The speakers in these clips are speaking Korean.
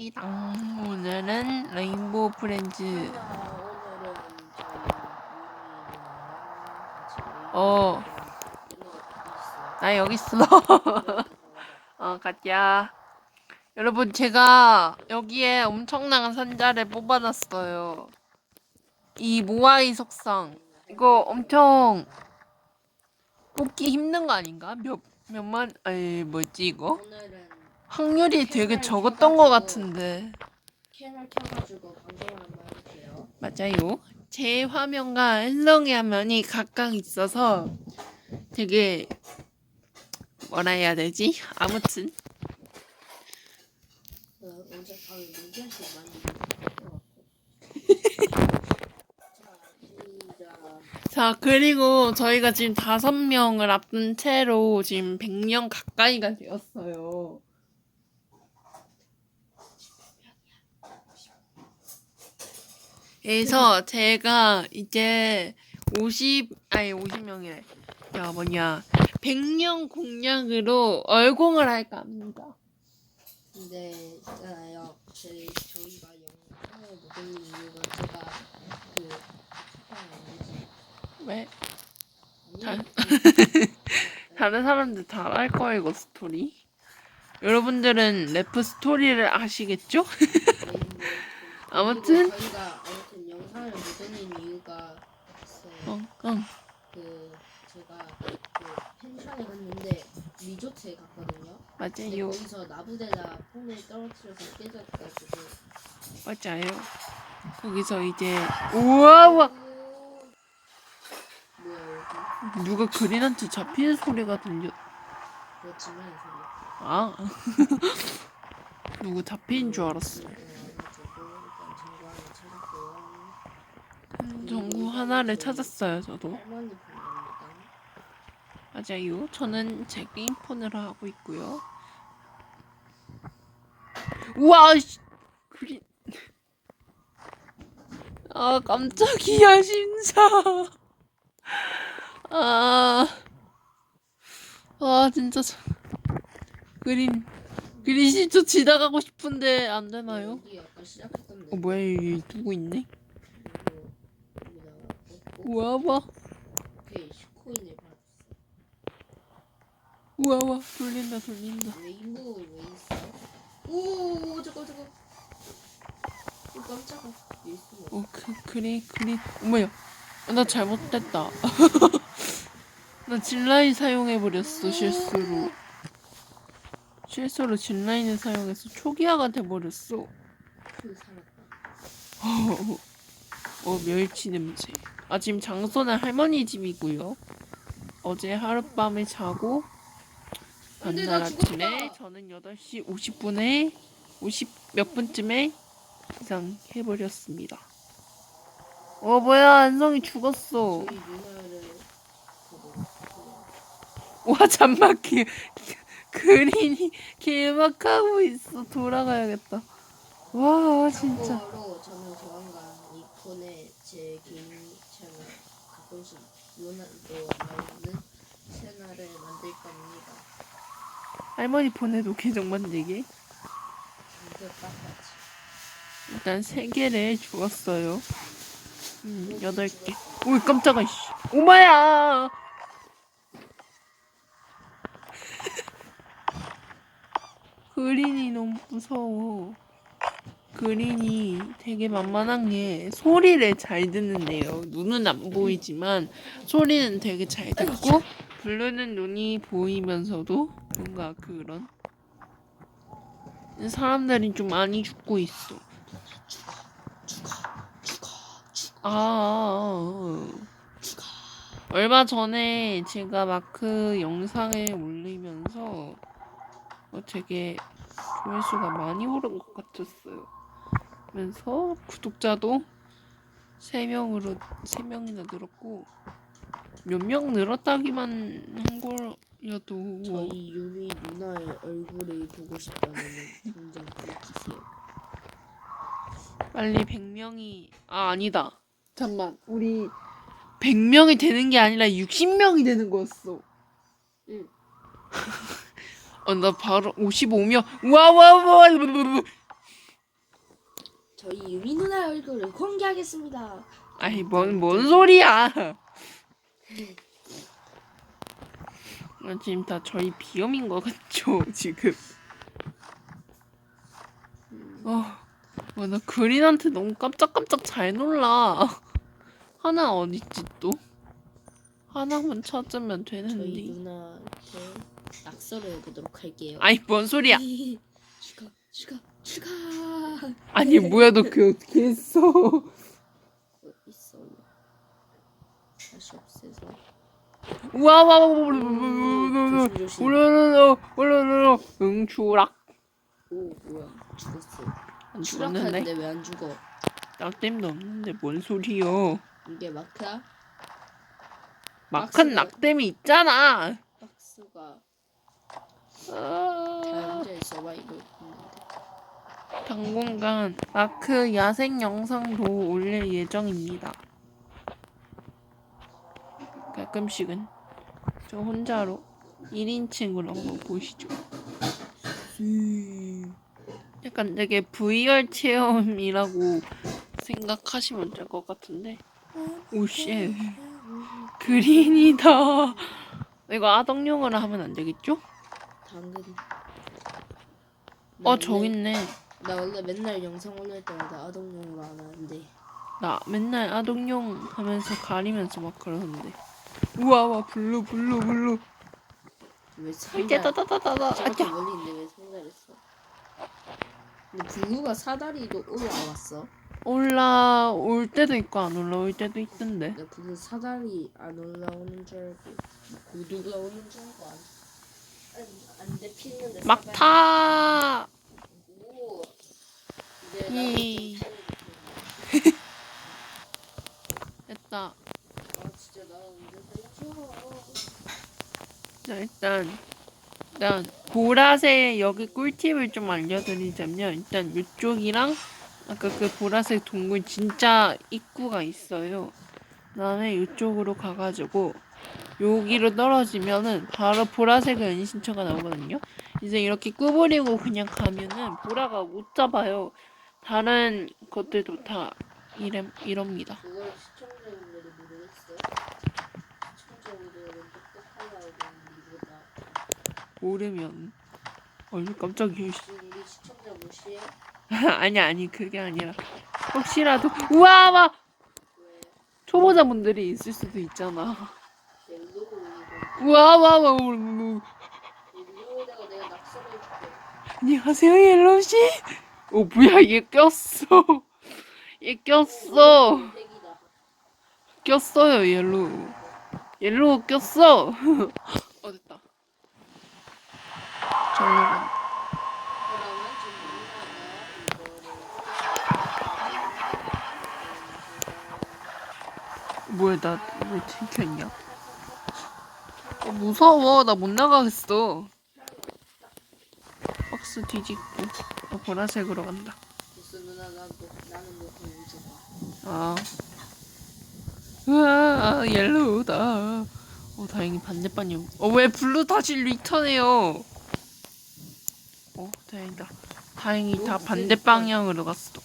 음, 오늘은 레인보우 프렌즈 어. 나 여기 있어 어 가자 여러분 제가 여기에 엄청난 산자를 뽑아놨어요 이 모아이 석상 이거 엄청 뽑기 힘든 거 아닌가? 몇 몇만 아니 뭐지 이거? 오늘은 확률이 되게 적었던 거 같은데. 맞아요. 제 화면과 헬롱의 화면이 각각 있어서 되게 뭐라 해야 되지? 아무튼. 자 그리고 저희가 지금 다섯 명을 앞둔 채로 지금 100명 가까이가 되었어요. 그래서 제가 이제 50 아니 50명이래. 야 뭐냐 100명 공략으로 얼공을 할까 합니다. 근데 있잖아요. 제 저희가 영상을 못 올린 이유가 제가 그 아, 왜? 다른 사람들 다 알 거예요 이거 스토리. 여러분들은 래프 스토리를 아시겠죠? 아무튼. 그리고 저희가 아무튼 영상을 못 올린 이유가 있어요. 응, 응. 그 제가 그 펜션에 갔는데 리조트에 갔거든요. 근데 맞아요. 거기서 나부대가 폰을 떨어뜨려서 깨졌가지고 맞아요. 거기서 이제 우와 와 뭐야 누가 그린한테 잡히는 소리가 들려. 그렇지만. 아 누구 잡힌 줄 알았어. 네,가지고 일단 정보 하나 찾았고요. 전구 하나를 찾았어요 저도. 맞아요. 저는 제 게임 폰으로 하고 있고요. 우와 씨. 그린 아 깜짝이야 심사. 아. 아 진짜 저... 그린 그린 시초 지나가고 싶은데 안 되나요? 어 뭐야 여기 누구 있네? 여기다가 꽂고 우와 와 오케이 10코인을 받았어. 우와 와 돌린다 돌린다. 레인보우 왜 있어? 오 저거 저거. 오 깜짝아. 얘 있어. 어, 그, 그리, 그리. 어머야. 어, 나 잘못됐다. 나 진라인 사용해버렸어, 실수로. 실수로 진라인을 사용해서 초기화가 돼버렸어. 그 살았다. 어, 멸치 냄새. 아, 지금 장소는 할머니 집이고요. 어제 하룻밤에 자고, 나 아침에. 저는 8시 50분에, 50 몇 분쯤에 이상 해버렸습니다. 어, 뭐야, 안성이 죽었어. 와기 그린이 길막하고 있어 돌아가야겠다 와 진짜 참고로 저는 조만간 이 폰에 제 개인 채널 가끔씩 누나도 나오는 채널을 만들 겁니다. 할머니 폰에도 계정 만들기 이거 빡빡지. 일단 세 개를 주었어요. 음 여덟 개. 오이 깜짝아 씨. 오마야! 그린이 너무 무서워 그린이 되게 만만한 게 소리를 잘 듣는데요. 눈은 안 보이지만 소리는 되게 잘 듣고 부르는 눈이 보이면서도 뭔가 그런 사람들이 좀 많이 죽고 있어. 아, 얼마 전에 제가 마크 영상을 올리면서 어, 되게 조회수가 많이 오른 것 같았어요. 그래서 구독자도 3명으로 3명이나 늘었고 몇 명 늘었다기만 한 거여도 저희 유미 누나의 얼굴을 보고 싶다면 당장 클릭하세요. 빨리 100명이 아 아니다. 잠만. 우리 100명이 되는 게 아니라 60명이 되는 거였어. 응. 어, 나 바로 55명. 와와와. 저희 유미 누나 얼굴을 공개하겠습니다. 아니 뭔, 뭔 소리야? 지금 다 저희 비염인 것 같죠 지금. 어, 와, 나 그린한테 너무 깜짝깜짝 잘 놀라. 하나 어딨지 또? 하나만 찾으면 되는데. 누나한테 낙서를 해보도록 할게요. 아니 뭔 소리야? 죽어, 죽어. 추가. 아니 뭐야 너그 어떻게 했어? 어, 있어. 다시 없애서. 우와 와와 올라올라 올라올라 올라올라 응 추락 오 뭐야 죽었어. 안 죽었는데 추락하는데 왜 안 죽어? 나 땜도 없는데 뭔 소리여 이게 마크야? 막한 박스가- 낙댐이 있잖아 박스가 아... 자연자의 서바이벌 당분간 마크 야생 영상도 올릴 예정입니다. 가끔씩은 저 혼자로 1인칭으로 한번 보시죠. 약간 되게 VR 체험이라고 생각하시면 될 것 같은데. 오씨 그린이다. 이거 아동용어로 하면 안 되겠죠? 당근 어 저기 있네. 나 원래 맨날 영상 올릴 때마다 아동용으로 안 하는데 나 맨날 아동용 하면서 가리면서 막 그러는데. 우와 와 블루 블루 블루. 왜 따다다다다. 저렇게 아짜. 멀리인데 왜 상달했어? 근데 블루가 사다리도 올라왔어 올라올 때도 있고 안 올라올 때도 있던데. 나 블루 사다리 안 올라오는 줄 알고 고도가 오는 줄 알고 안안돼 피는데 막 타. 이. 됐다. 자 일단 일단 보라색 여기 꿀팁을 좀 알려드리자면 일단 이쪽이랑 아까 그 보라색 동굴 진짜 입구가 있어요. 그다음에 이쪽으로 가가지고 여기로 떨어지면은 바로 보라색 은신처가 나오거든요. 이제 이렇게 꾸버리고 그냥 가면은 보라가 못 잡아요. 다른 것들도 다 이래 이럽니다. 그걸 시청자분들이 모르겠어 시청자분들은 똑똑하려고 이거다 모르면 얼굴 깜짝이야. 씨. 지금 우리 시청자 무시해? 아니 아니 그게 아니라 혹시라도 우와 막 왜 초보자분들이 있을 수도 있잖아. 옐로우 이거 우와 와와 옐로우에다가 내가 낙서해줄게 안녕하세요 옐로우 씨. 오 뭐야 얘 꼈어. 얘 꼈어. 꼈어요 옐로우. 옐로우 꼈어. 어. 그러면 지금 뭐야 나왜 들켰냐? 어, 무서워 나 못 나가겠어. 박스 뒤집고 어, 보라색으로 간다. 무슨 누나 나도 나는 뭐 아. 우와, 옐로우다. 어, 다행히 반대방향. 어, 왜 블루 다시 리턴해요? 어, 다행이다. 다행히 다 반대 방향으로 갔어.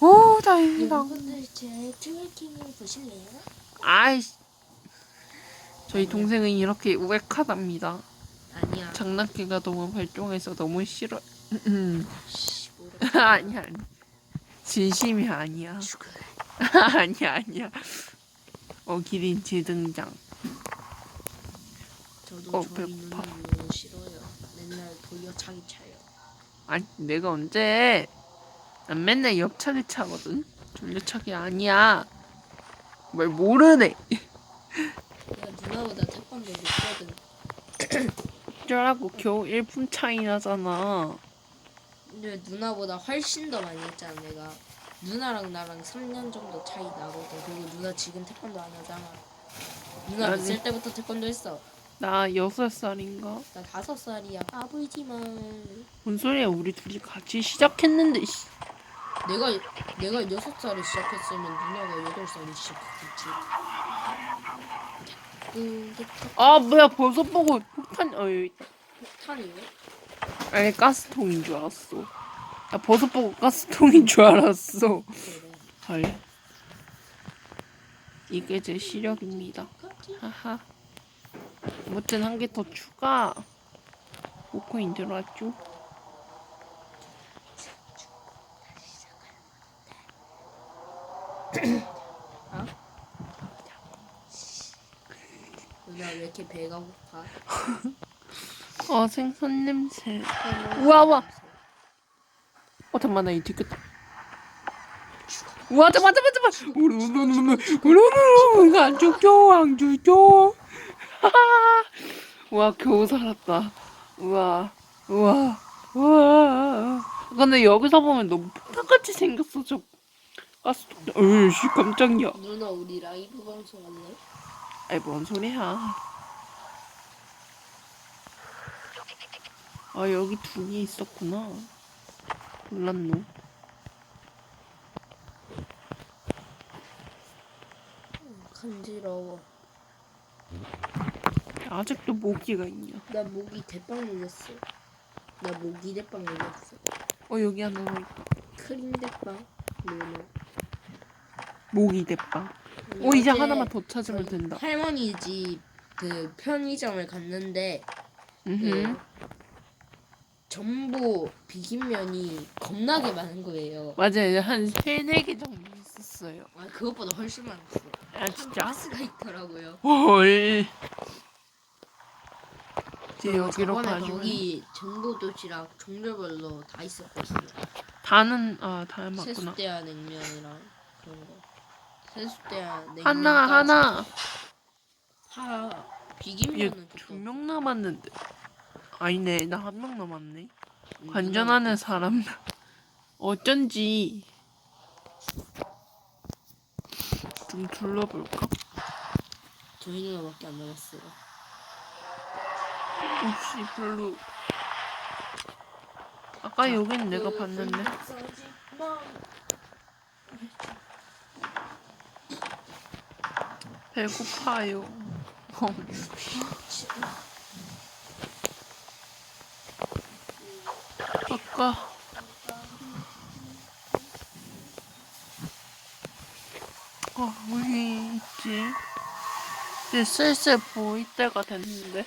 오, 다행이다. 여러분들 제 트래킹을 보실래요? 아이씨. 저희 동생은 이렇게 우백하답니다. 아니야 장난기가 너무 발동해서 너무 싫어. 씨 뭐래 아니야, 아니. 진심이 아니야. 아니야, 아니야. 어, 기린 재등장. 저도 어, 저희 배고파. 너무 싫어요 맨날 돌려차기 차요 아니 내가 언제 난 맨날 옆차기 차거든 돌려차기 아니야 뭘 모르네 내가 누나보다 태권도 못거든 어쩌라고 겨우 1분 차이 나잖아 누나보다 훨씬 더 많이 했잖아 내가. 누나랑 나랑 3년 정도 차이 나거든. 그리고 누나 지금 태권도 안 하잖아. 누나 몇 아니. 살 때부터 태권도 했어? 나 6살인가? 나 다섯 살이야. 까불지만 뭔 소리야 우리 둘이 같이 시작했는데 씨. 내가 내가 여섯 살에 시작했으면 누나가 여덟 살에 시작했겠지. 그게 아 뭐야 벌써 보고 폭탄 어 여기 있다. 폭탄이네 아니 가스통인 줄 알았어 나 버섯 보고 가스통인 줄 알았어. 헐. 이게 제 시력입니다. 하하. 아무튼 한 개 더 추가. 5코인 들어왔죠? 누나 왜 이렇게 배가 고파? 어, 생선 냄새. 우와, 우와. 어, 잠깐만, 나이 뒤끝. 우와, 잠깐만, 잠깐만, 잠깐만. 우르르르르, 우르르르. 안 죽죠, 안 죽죠. 우와, 겨우 살았다. 우와, 우와, 우와. 근데 여기서 보면 너무 폭탄같이 생겼어, 저. 가스통. 으이씨, 깜짝이야. 누나 우리 라이브 방송 할래? 아이, 뭔 소리야. 아, 여기 두 개 있었구나. 몰랐노. 간지러워. 아직도 모기가 있냐. 나 목이 대빵 물렸어. 나 목이 대빵 물렸어. 어, 여기 하나 더 있다. 크림 대빵. 누나. 모기 대빵. 오, 이제 어제 하나만 더 찾으면 저희 된다. 할머니 집 그 편의점을 갔는데 음. 그 전부 비빔면이 겁나게 많은 거예요. 맞아요. 한 세네 개 정도 있었어요. 아 그것보다 훨씬 많았어. 아, 진짜? 가스가 있더라고요. 헐. 이제 그리고 여기로 저번에 가지고. 거기 전도 도시락 종류별로 다 있었거든요. 다는, 아, 다 맞구나. 세숫대야 냉면이랑 그런 거. 세숫대야 냉면. 하나, 하나. 하얘 비빔면은 두 그거. 명 남았는데. 아니네, 나 한 명 남았네. 음, 관전하는 사람. 어쩐지. 좀 둘러볼까? 저희 누나밖에 안 남았어요. 혹시 별로. 아까 여긴 내가 그 봤는데. 배고파요. 아까 아 어디 있지? 이제 슬슬 보일 때가 됐는데.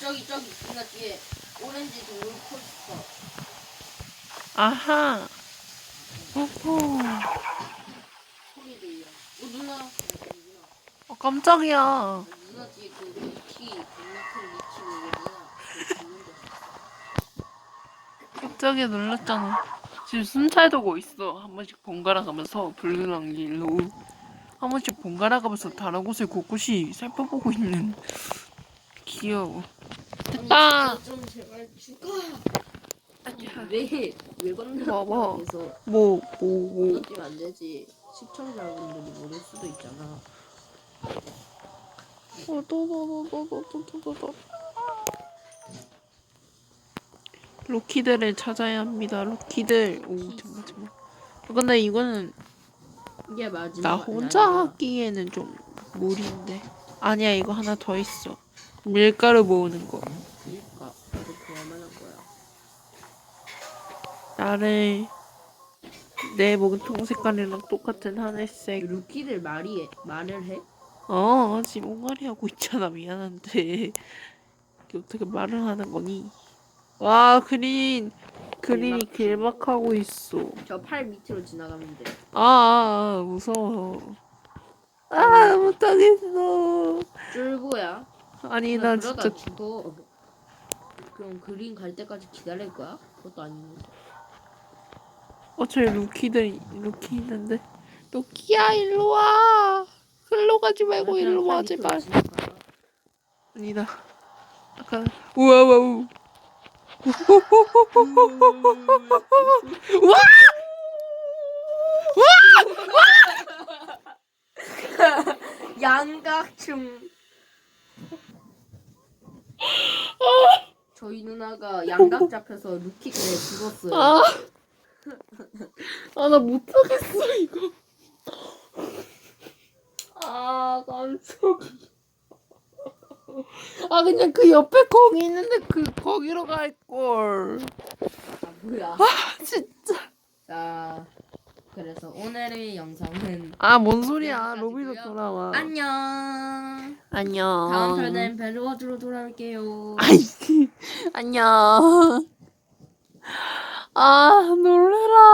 저기 저기 누나 뒤에 오렌지 돌 코스터. 아하. 오호. 소리 들려. 어 누나. 누나. 어, 깜짝이야. 누나 뒤에 그 갑자기 놀랐잖아. 지금 순찰 도고 있어. 한 번씩 번갈아 가면서 블루랑 옐로우. 한 번씩 번갈아 가면서 다른 곳을 곳곳이 살펴보고 있는. 귀여워. 됐다! 좀 제발 죽어. 왜왜 건드라서뭐 뭐뭐안 되지. 시청자분들이 모를 수도 있잖아. 어, 또, 뭐, 뭐, 뭐, 뭐, 뭐, 뭐, 로키들을 찾아야 합니다. 로키들. 오, 정말, 정말. 근데 이거는 이게 마지막. 나 혼자. 하기에는 좀 무리인데. 아니야, 이거 하나 더 있어. 밀가루 모으는 거. 그러니까 나도 그만한 거야. 나를 내 몸통 색깔이랑 똑같은 하늘색. 루키들 말이 해, 말을 해? 어, 지금 옹알이 하고 있잖아. 미안한데. 이게 어떻게 말을 하는 거니? 와, 그린. 그린이 길막하고 있어. 저 팔 밑으로 지나가면 돼. 아, 아, 아, 무서워. 아, 못하겠어. 쫄보야. 아니, 나 그러다 진짜. 죽어. 그럼 그린 갈 때까지 기다릴 거야? 그것도 아니고. 어, 저기 루키들, 루키 있는데. 루키야, 일로 와. 글로 가지 말고 일로 와, 제발. 아니다. 아까, 우와, 우와, 우 와. 와! 양각충. 저희 누나가 양각 잡혀서 때 죽었어요. 아, 아, 나 못하겠어, 이거. 아, 깜짝이야. 아 그냥 그 옆에 거기 있는데 그 거기로 갈 걸. 아 뭐야? 진짜. 자 그래서 오늘의 영상은 아 뭔 소리야? 로비로 돌아와. 안녕. 안녕. 다음 편엔 벨로워즈로 돌아올게요. 아이 안녕. 아 놀래라.